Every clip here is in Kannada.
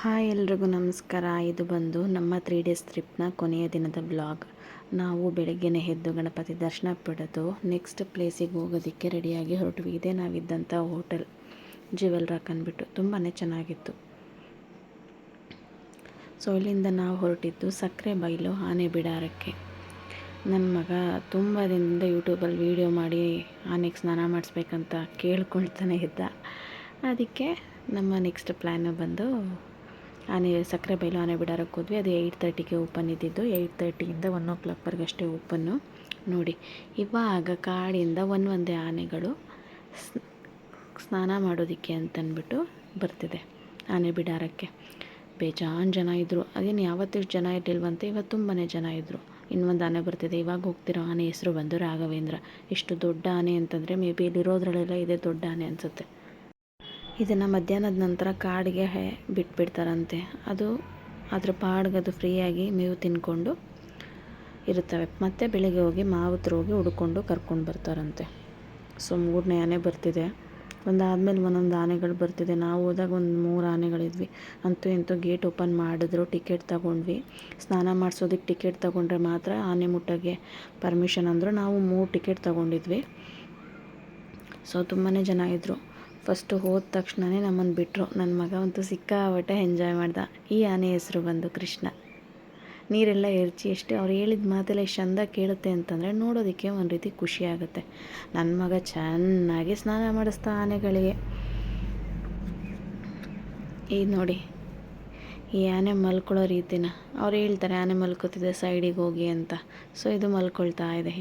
ಹಾಯ್ ಎಲ್ರಿಗೂ ನಮಸ್ಕಾರ. ಇದು ಬಂದು ನಮ್ಮ ತ್ರೀ ಡೇಸ್ ಟ್ರಿಪ್ನ ಕೊನೆಯ ದಿನದ ಬ್ಲಾಗ್ ನಾವು ಬೆಳಗ್ಗೆನೇ ಎದ್ದು ಗಣಪತಿ ದರ್ಶನ ಪಡೆದು ನೆಕ್ಸ್ಟ್ ಪ್ಲೇಸಿಗೆ ಹೋಗೋದಕ್ಕೆ ರೆಡಿಯಾಗಿ ಹೊರಟ್ವಿ. ಇದೇ ನಾವಿದ್ದಂಥ ಹೋಟೆಲ್ ಜ್ಯುವೆಲ್ ರಾಕ್ ಅಂದ್ಬಿಟ್ಟು ತುಂಬಾ ಚೆನ್ನಾಗಿತ್ತು. ಸೊ ಇಲ್ಲಿಂದ ನಾವು ಹೊರಟಿದ್ದು ಸಕ್ಕರೆ ಬೈಲು ಆನೆ ಬಿಡಾರಕ್ಕೆ. ನನ್ನ ಮಗ ತುಂಬ ದಿನದಿಂದ ಯೂಟ್ಯೂಬಲ್ಲಿ ವೀಡಿಯೋ ಮಾಡಿ ಆನೆಗೆ ಸ್ನಾನ ಮಾಡಿಸ್ಬೇಕಂತ ಕೇಳ್ಕೊಳ್ತಾನೆ ಇದ್ದ. ಅದಕ್ಕೆ ನಮ್ಮ ನೆಕ್ಸ್ಟ್ ಪ್ಲ್ಯಾನು ಬಂದು ಆನೆ, ಸಕ್ಕರೆ ಬೈಲು ಆನೆ ಬಿಡಾರಕ್ಕೆ ಹೋದ್ವಿ. ಅದು ಏಯ್ಟ್ ತರ್ಟಿಗೆ ಓಪನ್ ಇದ್ದಿದ್ದು. ಏಯ್ಟ್ ತರ್ಟಿಯಿಂದ ಒನ್ ಓ ಕ್ಲಾಕ್ವರೆಗೆ ಅಷ್ಟೇ ಓಪನ್ನು ನೋಡಿ. ಇವಾಗ ಕಾಡಿಂದ ಒಂದು ಒಂದೇ ಆನೆಗಳು ಸ್ನಾನ ಮಾಡೋದಕ್ಕೆ ಅಂತಂದ್ಬಿಟ್ಟು ಬರ್ತಿದೆ ಆನೆ ಬಿಡಾರಕ್ಕೆ. ಬೇಜಾನ್ ಜನ ಇದ್ದರು ಅದೇನು ಯಾವತ್ತಿಷ್ಟು ಜನ ಇರಲಿಲ್ವಂತೆ. ಇವತ್ತು ತುಂಬಾ ಜನ ಇದ್ದರು ಇನ್ನೊಂದು ಆನೆ ಬರ್ತಿದೆ. ಇವಾಗ ಹೋಗ್ತಿರೋ ಆನೆ ಹೆಸರು ಬಂದು ರಾಘವೇಂದ್ರ. ಎಷ್ಟು ದೊಡ್ಡ ಆನೆ ಅಂತಂದರೆ ಮೇ ಬಿ ಇಲ್ಲಿರೋದ್ರಲ್ಲೆಲ್ಲ ಇದೆ ದೊಡ್ಡ ಆನೆ ಅನಿಸುತ್ತೆ. ಇದನ್ನು ಮಧ್ಯಾಹ್ನದ ನಂತರ ಕಾಡಿಗೆ ಬಿಟ್ಬಿಡ್ತಾರಂತೆ. ಅದು ಅದ್ರ ಅದು ಫ್ರೀಯಾಗಿ ಮೇವು ತಿನ್ಕೊಂಡು ಇರುತ್ತವೆ. ಮತ್ತು ಬೆಳಿಗ್ಗೆ ಹೋಗಿ ಮಾವುತ್ರ ಹೋಗಿ ಹುಡ್ಕೊಂಡು ಕರ್ಕೊಂಡು ಬರ್ತಾರಂತೆ. ಸೊ, ಮೂರನೇ ಆನೆ ಬರ್ತಿದೆ. ಒಂದಾದ್ಮೇಲೆ ಒಂದೊಂದು ಆನೆಗಳು ಬರ್ತಿದೆ. ನಾವು ಹೋದಾಗ ಒಂದು ಮೂರು ಆನೆಗಳಿದ್ವಿ. ಅಂತೂ ಇಂತೂ ಗೇಟ್ ಓಪನ್ ಮಾಡಿದ್ರು, ಟಿಕೆಟ್ ತಗೊಂಡ್ವಿ. ಸ್ನಾನ ಮಾಡಿಸೋದಕ್ಕೆ ಟಿಕೆಟ್ ತಗೊಂಡ್ರೆ ಮಾತ್ರ ಆನೆ ಮುಟ್ಟೋಕ್ಕೆ ಪರ್ಮಿಷನ್ ಅಂದರು. ನಾವು ಮೂರು ಟಿಕೆಟ್ ತಗೊಂಡಿದ್ವಿ. ಸೊ ತುಂಬಾ ಜನ ಇದ್ದರು ಫಸ್ಟು ಹೋದ ತಕ್ಷಣವೇ ನಮ್ಮನ್ನು ಬಿಟ್ಟರು ನನ್ನ ಮಗ ಅಂತೂ ಸಿಕ್ಕಾಪಟ್ಟೆ ಎಂಜಾಯ್ ಮಾಡ್ದ. ಈ ಆನೆ ಹೆಸರು ಬಂದು ಕೃಷ್ಣ. ನೀರೆಲ್ಲ ಎರಚಿ ಎಷ್ಟು ಅವ್ರು ಹೇಳಿದ ಮಾತೆಲ್ಲ ಎಷ್ಟು ಚಂದ ಕೇಳುತ್ತೆ ಅಂತಂದರೆ ನೋಡೋದಕ್ಕೆ ಒಂದು ರೀತಿ ಖುಷಿ ಆಗುತ್ತೆ. ನನ್ನ ಮಗ ಚೆನ್ನಾಗಿ ಸ್ನಾನ ಮಾಡಿಸ್ತಾ ಆನೆಗಳಿಗೆ. ಈ ನೋಡಿ, ಈ ಆನೆ ಮಲ್ಕೊಳ್ಳೋ ರೀತಿನ. ಅವ್ರು ಹೇಳ್ತಾರೆ, ಆನೆ ಮಲ್ಕೋತಿದೆ ಸೈಡಿಗೆ ಹೋಗಿ ಅಂತ. ಸೊ ಇದು ಮಲ್ಕೊಳ್ತಾ ಇದೆ.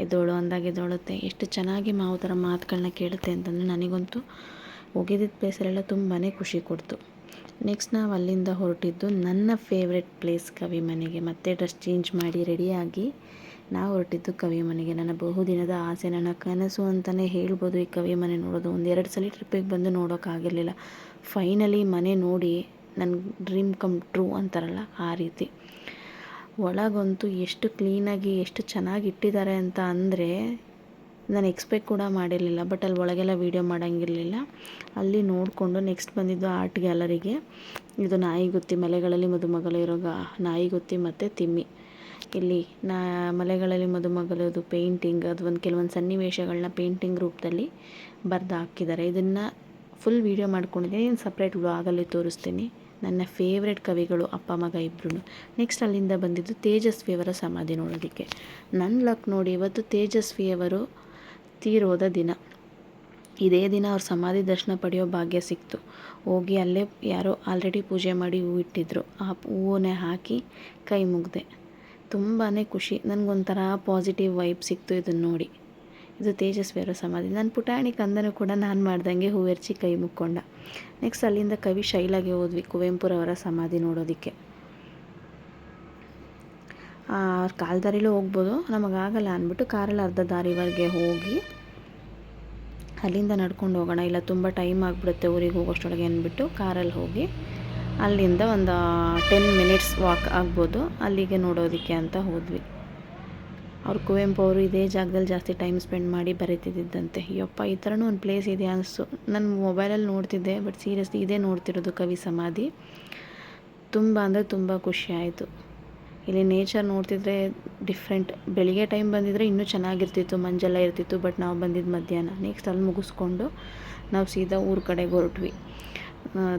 ಎದ್ದೋಳು, ಅಂದಾಗ ಎದ್ದೋಳುತ್ತೆ. ಎಷ್ಟು ಚೆನ್ನಾಗಿ ಮಾವು ಥರ ಮಾತುಗಳನ್ನ ಕೇಳುತ್ತೆ ಅಂತಂದರೆ ನನಗಂತೂ ಒಗೆದಿದ್ದ ಪ್ಲೇಸಲ್ಲೆಲ್ಲ ತುಂಬಾ ಖುಷಿ ಕೊಡ್ತು. ನೆಕ್ಸ್ಟ್ ನಾವು ಅಲ್ಲಿಂದ ಹೊರಟಿದ್ದು ನನ್ನ ಫೇವ್ರೆಟ್ ಪ್ಲೇಸ್ ಕವಿ ಮನೆಗೆ. ಮತ್ತೆ ಡ್ರೆಸ್ ಚೇಂಜ್ ಮಾಡಿ ರೆಡಿಯಾಗಿ ನಾವು ಹೊರಟಿದ್ದು ಕವಿ ಮನೆಗೆ. ನನ್ನ ಬಹುದಿನದ ಆಸೆ, ನನ್ನ ಕನಸು ಅಂತಲೇ ಹೇಳ್ಬೋದು ಈ ಕವಿ ಮನೆ ನೋಡೋದು. ಒಂದು ಎರಡು ಸಲ ಟ್ರಿಪ್ಪಿಗೆ ಬಂದು ನೋಡೋಕ್ಕಾಗಿರಲಿಲ್ಲ ಫೈನಲಿ ಮನೆ ನೋಡಿ ನನ್ನ ಡ್ರೀಮ್ ಕಮ್ ಟ್ರೂ ಅಂತಾರಲ್ಲ ಆ ರೀತಿ. ಒಳಗಂತೂ ಎಷ್ಟು ಕ್ಲೀನಾಗಿ, ಎಷ್ಟು ಚೆನ್ನಾಗಿ ಇಟ್ಟಿದ್ದಾರೆ ಅಂತ ಅಂದರೆ ನಾನು ಎಕ್ಸ್ಪೆಕ್ಟ್ ಕೂಡ ಮಾಡಿರಲಿಲ್ಲ ಬಟ್ ಅಲ್ಲಿ ಒಳಗೆಲ್ಲ ವೀಡಿಯೋ ಮಾಡೋಂಗಿರಲಿಲ್ಲ. ಅಲ್ಲಿ ನೋಡಿಕೊಂಡು ನೆಕ್ಸ್ಟ್ ಬಂದಿದ್ದು ಆರ್ಟ್ ಗ್ಯಾಲರಿಗೆ ಇದು ನಾಯಿಗುತ್ತಿ ಮಲೆಗಳಲ್ಲಿ ಮದುಮಗಳು ಇರೋ ನಾಯಿಗುತ್ತಿ ಮತ್ತು ತಿಮ್ಮಿ. ಇಲ್ಲಿ ನಾ, ಮಲೆಗಳಲ್ಲಿ ಮದುಮಗಳದು ಪೇಂಟಿಂಗ್ ಅದು ಒಂದು ಕೆಲವೊಂದು ಸನ್ನಿವೇಶಗಳನ್ನ ಪೇಂಟಿಂಗ್ ರೂಪದಲ್ಲಿ ಬರೆದು ಹಾಕಿದ್ದಾರೆ ಇದನ್ನು ಫುಲ್ ವೀಡಿಯೋ ಮಾಡ್ಕೊಂಡಿದ್ದೀನಿ ಸಪ್ರೇಟ್ ವ್ಲಾಗಲ್ಲಿ ತೋರಿಸ್ತೀನಿ. ನನ್ನ ಫೇವ್ರೆಟ್ ಕವಿಗಳು ಅಪ್ಪ, ಮಗ ಇಬ್ಬರು ನೆಕ್ಸ್ಟ್ ಅಲ್ಲಿಂದ ಬಂದಿದ್ದು ತೇಜಸ್ವಿಯವರ ಸಮಾಧಿ ನೋಡೋದಕ್ಕೆ. ನನ್ನ ಲಕ್ ನೋಡಿ ಇವತ್ತು ತೇಜಸ್ವಿಯವರು ತೀರೋದ ದಿನ. ಇದೇ ದಿನ ಅವ್ರ ಸಮಾಧಿ ದರ್ಶನ ಪಡೆಯೋ ಭಾಗ್ಯ ಸಿಕ್ತು. ಹೋಗಿ ಅಲ್ಲೇ ಯಾರೋ ಆಲ್ರೆಡಿ ಪೂಜೆ ಮಾಡಿ ಹೂ ಇಟ್ಟಿದ್ರು. ಆ ಹೂವನ್ನೇ ಹಾಕಿ ಕೈ ಮುಗ್ದೆ. ತುಂಬಾ ಖುಷಿ. ನನಗೊಂಥರ ಪಾಸಿಟಿವ್ ವೈಬ್ ಸಿಕ್ತು ಇದನ್ನು ನೋಡಿ. ಇದು ತೇಜಸ್ವಿಯವರ ಸಮಾಧಿ. ನನ್ನ ಪುಟಾಣಿ ಕಂದನು ಕೂಡ ನಾನು ಮಾಡ್ದಂಗೆ ಹೂವೆರ್ಚಿ ಕೈ ಮುಕ್ಕೊಂಡ. ನೆಕ್ಸ್ಟ್ ಅಲ್ಲಿಂದ ಕವಿ ಶೈಲಾಗೆ ಹೋದ್ವಿ ಕುವೆಂಪುರವರ ಸಮಾಧಿ ನೋಡೋದಕ್ಕೆ. ಕಾಲ್ದಾರಿಲೂ ಹೋಗ್ಬೋದು. ನಮಗಾಗಲ್ಲ ಅಂದ್ಬಿಟ್ಟು ಕಾರಲ್ಲಿ ಅರ್ಧ ದಾರಿವರೆಗೆ ಹೋಗಿ ಅಲ್ಲಿಂದ ನಡ್ಕೊಂಡು ಹೋಗೋಣ. ಇಲ್ಲ, ತುಂಬ ಟೈಮ್ ಆಗಿಬಿಡುತ್ತೆ ಊರಿಗೆ ಹೋಗೋಷ್ಟೊಳಗೆ ಅಂದ್ಬಿಟ್ಟು ಕಾರಲ್ಲಿ ಹೋಗಿ ಅಲ್ಲಿಂದ ಒಂದು ಟೆನ್ ಮಿನಿಟ್ಸ್ ವಾಕ್ ಆಗ್ಬೋದು. ಅಲ್ಲಿಗೆ ನೋಡೋದಕ್ಕೆ ಅಂತ ಹೋದ್ವಿ. ಅವ್ರು ಕುವೆಂಪು ಅವರು ಇದೇ ಜಾಗದಲ್ಲಿ ಜಾಸ್ತಿ ಟೈಮ್ ಸ್ಪೆಂಡ್ ಮಾಡಿ ಬರೀತಿದ್ದಂತೆ. ಯಪ್ಪ, ಈ ಥರನೂ ಒಂದು ಪ್ಲೇಸ್ ಇದೆ ಅನಿಸ್ತು ನಾನು ಮೊಬೈಲಲ್ಲಿ ನೋಡ್ತಿದ್ದೆ ಬಟ್ ಸೀರಿಯಸ್ಲಿ ಇದೇ ನೋಡ್ತಿರೋದು ಕವಿ ಸಮಾಧಿ. ತುಂಬ ಅಂದರೆ ತುಂಬ ಖುಷಿ ಆಯಿತು. ಇಲ್ಲಿ ನೇಚರ್ ನೋಡ್ತಿದ್ರೆ ಡಿಫ್ರೆಂಟ್ ಬೆಳಿಗ್ಗೆ ಟೈಮ್ ಬಂದಿದ್ರೆ ಇನ್ನೂ ಚೆನ್ನಾಗಿರ್ತಿತ್ತು, ಮಂಜೆಲ್ಲ ಇರ್ತಿತ್ತು ಬಟ್ ನಾವು ಬಂದಿದ್ದು ಮಧ್ಯಾಹ್ನ. ನೆಕ್ಸ್ಟ್ ಅಲ್ಲಿ ಮುಗಿಸ್ಕೊಂಡು ನಾವು ಸೀದಾ ಊರ ಕಡೆಗೆ ಹೊರಟ್ವಿ.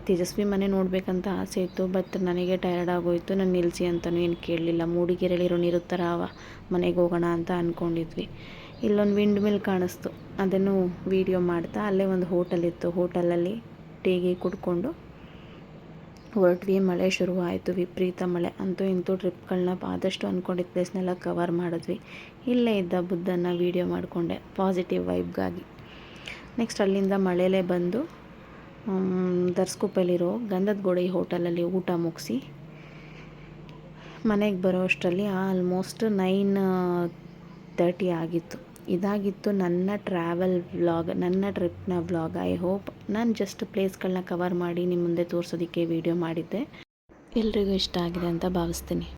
ತೇಜಸ್ವಿ ಮನೆ ನೋಡಬೇಕಂತ ಆಸೆ ಇತ್ತು ಬಟ್ ನನಗೆ ಟಯರ್ಡ್ ಆಗೋಯಿತು. ನಾನು ನಿಲ್ಲಿಸಿ ಅಂತಲೂ ಏನು ಕೇಳಲಿಲ್ಲ. ಮೂಡಿಗೆರೆಲಿರೋ ನೀರು ಥರ ಮನೆಗೆ ಹೋಗೋಣ ಅಂತ ಅಂದ್ಕೊಂಡಿದ್ವಿ ಇಲ್ಲೊಂದು ವಿಂಡ್ ಮಿಲ್ ಕಾಣಿಸ್ತು. ಅದನ್ನು ವೀಡಿಯೋ ಮಾಡ್ತಾ ಅಲ್ಲೇ ಒಂದು ಹೋಟೆಲ್ ಇತ್ತು. ಹೋಟೆಲಲ್ಲಿ ಟೀಗೆ ಕುಡ್ಕೊಂಡು ಹೊರಟ್ವಿ. ಮಳೆ ಶುರುವಾಯಿತು. ವಿಪರೀತ ಮಳೆ. ಅಂತೂ ಇಂತೂ ಟ್ರಿಪ್ಗಳನ್ನ ಆದಷ್ಟು ಅಂದ್ಕೊಂಡಿದ್ದ ಪ್ಲೇಸ್ನೆಲ್ಲ ಕವರ್ ಮಾಡಿದ್ವಿ. ಇಲ್ಲೇ ಇದ್ದ ಬುದ್ಧನ ವೀಡಿಯೋ ಮಾಡಿಕೊಂಡೆ ಪಾಸಿಟಿವ್ ವೈಬ್ಗಾಗಿ ನೆಕ್ಸ್ಟ್ ಅಲ್ಲಿಂದ ಮಳೆಲೇ ಬಂದು ದರ್ಸ್ಕುಪ್ಪಲ್ಲಿರೋ ಗಂಧದ ಗೋಡೆ ಹೋಟೆಲಲ್ಲಿ ಊಟ ಮುಗಿಸಿ ಮನೆಗೆ ಬರೋ ಅಷ್ಟರಲ್ಲಿ ಆಲ್ಮೋಸ್ಟ್ ನೈನ್ ತರ್ಟಿ ಆಗಿತ್ತು. ಇದಾಗಿತ್ತು ನನ್ನ ಟ್ರಾವೆಲ್ ವ್ಲಾಗ್ ನನ್ನ ಟ್ರಿಪ್ನ ವ್ಲಾಗ್ ಐ ಹೋಪ್ ನಾನು ಜಸ್ಟ್ ಪ್ಲೇಸ್ಗಳನ್ನ ಕವರ್ ಮಾಡಿ ನಿಮ್ಮ ಮುಂದೆ ತೋರಿಸೋದಕ್ಕೆ ವೀಡಿಯೋ ಮಾಡಿದ್ದೆ. ಎಲ್ರಿಗೂ ಇಷ್ಟ ಆಗಿದೆ ಅಂತ ಭಾವಿಸ್ತೀನಿ.